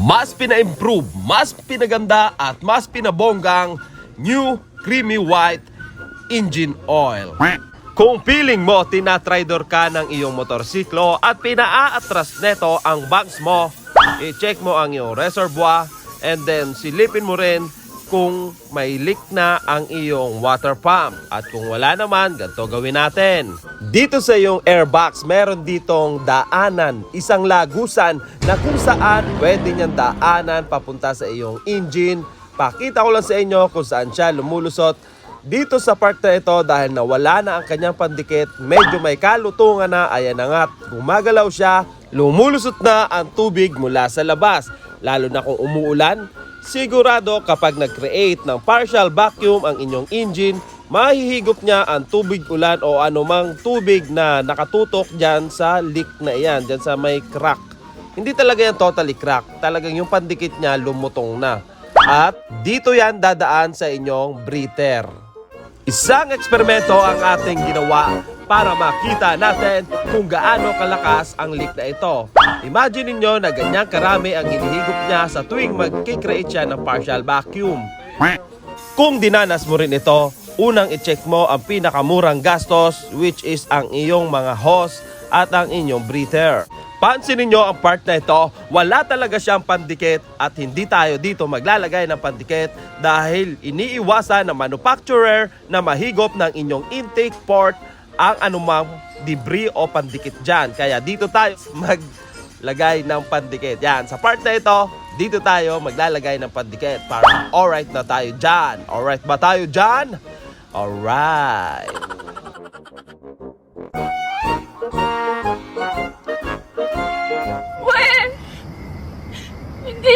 mas pina-improve, mas pinaganda at mas pinabonggang new creamy white engine oil. Kung feeling mo tinatridor ka ng iyong motorsiklo at pinaa-atras neto ang bags mo, i-check mo ang iyong reservoir and then silipin mo rin kung may leak na ang iyong water pump. At kung wala naman, ganito gawin natin. Dito sa iyong airbox, meron ditong daanan, isang lagusan na kung saan pwede niyang daanan papunta sa iyong engine. Pakita ko lang sa inyo kung saan siya lumulusot dito sa part na ito dahil nawala na ang kanyang pandikit, medyo may kalutungan na, ayan na nga, gumagalaw siya, lumulusot na ang tubig mula sa labas. Lalo na kung umuulan, sigurado kapag nag-create ng partial vacuum ang inyong engine, mahihigop niya ang tubig ulan o anumang tubig na nakatutok dyan sa leak na iyan, dyan sa may crack. Hindi talaga yan totally crack, talagang yung pandikit niya lumutong na. At dito yan dadaan sa inyong breather. Isang eksperimento ang ating ginawa para makita natin kung gaano kalakas ang leak na ito. Imagine ninyo na ganyan karami ang inihigop niya sa tuwing mag-create siya ng partial vacuum. Kung dinanas mo rin ito, unang i-check mo ang pinakamurang gastos which is ang iyong mga hose at ang inyong breather. Pansinin nyo ang part na ito, wala talaga siyang pandikit at hindi tayo dito maglalagay ng pandikit dahil iniiwasan ng manufacturer na mahigop ng inyong intake port ang anumang debris o pandikit dyan. Kaya dito tayo maglagay ng pandikit. Yan, sa part na ito, dito tayo maglalagay ng pandikit para alright na tayo dyan. Alright ba tayo dyan? Alright. When? Hindi